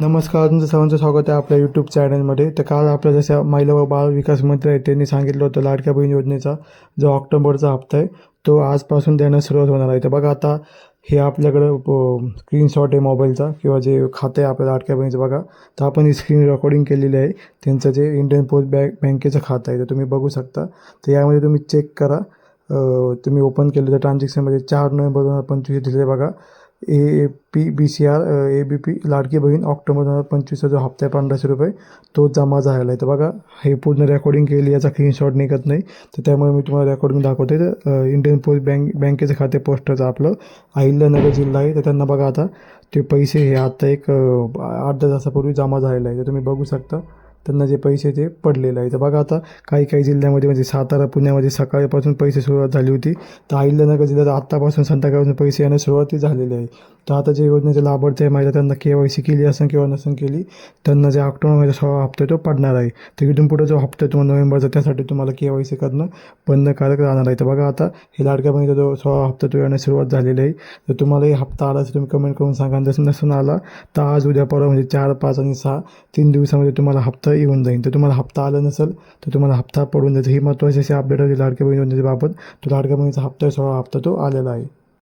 नमस्कार तुमचं सर्वांचं स्वागत आहे आपल्या यूट्यूब चॅनलमध्ये तर काल आपल्या जसं महिला व बाल विकास मंत्री आहेत त्यांनी सांगितलं होतं लाडक्या बहीण योजनेचा जो ऑक्टोबरचा हप्ता आहे तो आजपासून देण्यास सुरुवात होणार आहे. तर बघा आता हे आपल्याकडं स्क्रीनशॉट आहे मोबाईलचा किंवा जे खातं आहे आपल्या लाडक्या बहिणीचं बघा. तर आपण ही स्क्रीन रेकॉर्डिंग केलेली आहे. त्यांचं जे इंडियन पोस्ट बँक बँकेचं खातं आहे तर तुम्ही बघू शकता. तर यामध्ये तुम्ही चेक करा. तुम्ही ओपन केलं तर ट्रान्झॅक्शनमध्ये चार नोव्हेंबर दोन हजार पंचवीस दिले बघा. A P B C R A B P Ladki Bahin October दोन हजार पंचवीसचा जो हप्ता आहे पंधराशे रुपये तो जमा झालेला आहे. तर बघा हे पूर्ण रेकॉर्डिंग केली याचा स्क्रीनशॉट निघत नाही. तर त्यामुळे मी तुम्हाला रेकॉर्डिंग दाखवते. तर इंडियन पोस्ट बँक बँकेचं खाते पोस्टरचं आपलं अहिल्यानगर जिल्हा आहे. तर त्यांना बघा आता ते पैसे हे आता एक आठ दहा तासापूर्वी जमा झालेलं आहे. तर तुम्ही बघू शकता. त्यांना जे पैसे ते पडलेलं आहे तर बघा आता काही काही जिल्ह्यामध्ये म्हणजे सातारा पुण्यामध्ये सकाळपासून पैसे सुरुवात झाली होती. तर अहिल्यानगर जिल्ह्यात आत्तापासून संध्याकाळपासून पैसे येण्यास सुरुवात झालेली आहे. तर आता जे योजनेचे लाभार्थी आहे माहिती त्यांना के वाय सी केली असेल किंवा नसेल केली त्यांना जे ऑक्टोबर महिन्याचा सोळा हप्ता आहे तो पडणार आहे. तर इथून पुढे जो हप्ता आहे तुम्हाला नोव्हेंबरचा त्यासाठी तुम्हाला के वाय सी करणं बंधकारक राहणार आहे. तर बघा आता हे लाडक्या बहिणीचा जो सोळा हप्ता तो येण्यास सुरुवात झालेली आहे. तर तुम्हाला हे हप्ता आला असेल तुम्ही कमेंट करून सांगा. जसं नसून आला तर आज उद्या परवा म्हणजे चार पाच आणि सहा तीन दिवसामध्ये तुम्हाला हप्ता येऊन जाईल. तर तुम्हाला हप्ता आला नसेल तर तुम्हाला हप्ता पडून जायचं ही महत्त्वाची अशी अपडेट होती लाडक्या बहिणी योजनेच्या बाबत. तो लाडक्या बहिणीचा हप्ता सोळा हप्ता तो आलेला आहे.